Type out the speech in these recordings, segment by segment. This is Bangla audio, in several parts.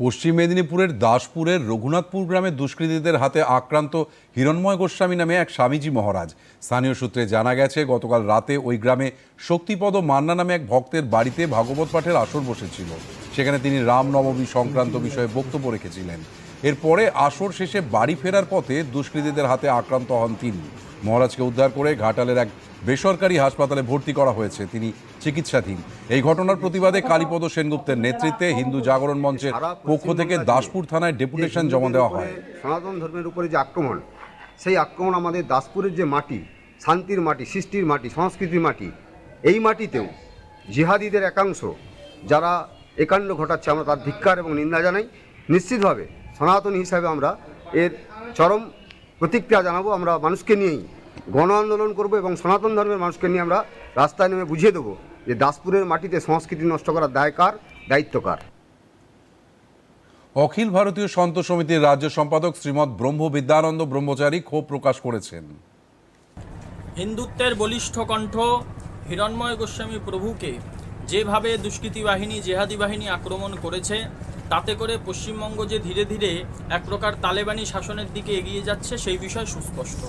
পশ্চিম মেদিনীপুরের দাসপুরের রঘুনাথপুর গ্রামে দুষ্কৃতীদের হাতে আক্রান্ত হিরণময় গোস্বামী নামে এক স্বামীজি মহারাজ। স্থানীয় সূত্রে জানা গেছে, গতকাল রাতে ওই গ্রামে শক্তিপদ মান্না নামে এক ভক্তের বাড়িতে ভাগবত পাঠের আসর বসেছিল। সেখানে তিনি রামনবমী সংক্রান্ত বিষয়ে বক্তব্য রেখেছিলেন। এরপরে আসর শেষে বাড়ি ফেরার পথে দুষ্কৃতীদের হাতে আক্রান্ত হন তিনি। মহারাজকে উদ্ধার করে ঘাটালের এক বেসরকারি হাসপাতালে ভর্তি করা হয়েছে। তিনি চিকিৎসাধীন। এই ঘটনার প্রতিবাদে কালীপদ সেনগুপ্তের নেতৃত্বে হিন্দু জাগরণ মঞ্চের পক্ষ থেকে দাসপুর থানায় ডেপুটেশন জমা দেওয়া হয়। সনাতন ধর্মের উপরে যে আক্রমণ, সেই আক্রমণ আমাদের দাসপুরের যে মাটি, শান্তির মাটি, সৃষ্টির মাটি, সংস্কৃতির মাটি, এই মাটিতেও জিহাদিদের একাংশ যারা একাণ্ড ঘটাচ্ছে, আমরা তার ধিক্কার এবং নিন্দা জানাই। নিশ্চিতভাবে সনাতনী হিসাবে আমরা এর চরম প্রতিক্রিয়া জানাব। আমরা মানুষকে নিয়েই গণ আন্দোলন করব এবং সনাতন ধর্মের মানুষকে নিয়ে আমরা রাস্তায় নেমে বুঝিয়ে দেবো যে দাসপুরের মাটিতে সংস্কৃতি নষ্ট করার দায় কার? দায়িত্ব কার? অখিল ভারতীয় সন্ত সমিতির রাজ্য সম্পাদক শ্রীমৎ ব্রহ্ম বিদ্যানন্দ ব্রহ্মচারী ক্ষোভ প্রকাশ করেছেন। হিন্দুত্বের বলিষ্ঠ কণ্ঠ হিরণময় গোস্বামী প্রভুকে যেভাবে দুষ্কৃতী বাহিনী জেহাদি বাহিনী আক্রমণ করেছে তাতে করে পশ্চিমবঙ্গ যে ধীরে ধীরে এক প্রকার তালেবানি শাসনের দিকে এগিয়ে যাচ্ছে, সেই বিষয় সুস্পষ্ট।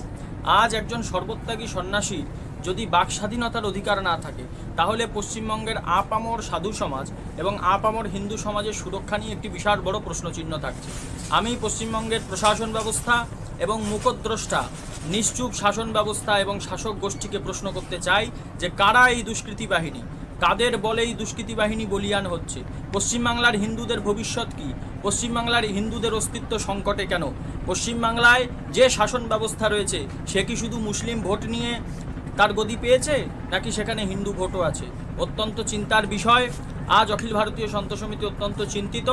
আজ একজন সর্বত্যাগী সন্ন্যাসী যদি বাক স্বাধীনতার অধিকার না থাকে, তাহলে পশ্চিমবঙ্গের আপামর সাধু সমাজ এবং আপামর হিন্দু সমাজের সুরক্ষা নিয়ে একটি বিশাল বড় প্রশ্নচিহ্ন থাকছে। আমি পশ্চিমবঙ্গের প্রশাসন ব্যবস্থা এবং মুখদ্রষ্টা, নিশ্চুপ শাসন ব্যবস্থা এবং শাসক গোষ্ঠীকে প্রশ্ন করতে চাই যে কারা এই দুষ্কৃতী বাহিনী? কাদের বলেই দুষ্কৃতী বাহিনী বলিয়ান হচ্ছে? পশ্চিমবাংলার হিন্দুদের ভবিষ্যৎ কি? পশ্চিমবাংলার হিন্দুদের অস্তিত্ব সংকটে কেন? পশ্চিমবাংলায় যে শাসন ব্যবস্থা রয়েছে, সে কি শুধু মুসলিম ভোট নিয়ে তার গদি পেয়েছে, নাকি সেখানে হিন্দু ভোটও আছে? অত্যন্ত চিন্তার বিষয়। আজ অখিল ভারতীয় সন্ত সমিতি অত্যন্ত চিন্তিত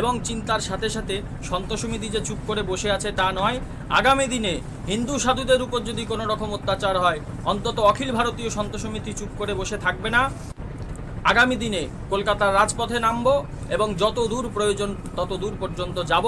এবং চিন্তার সাথে সাথে সন্ত সমিতি যে চুপ করে বসে আছে তা নয়। আগামী দিনে হিন্দু সাধুদের উপর যদি কোনো রকম অত্যাচার হয়, অন্তত অখিল ভারতীয় সন্ত সমিতি চুপ করে বসে থাকবে না। আগামী দিনে কলকাতার রাজপথে নামব এবং যত দূর প্রয়োজন তত দূর পর্যন্ত যাব।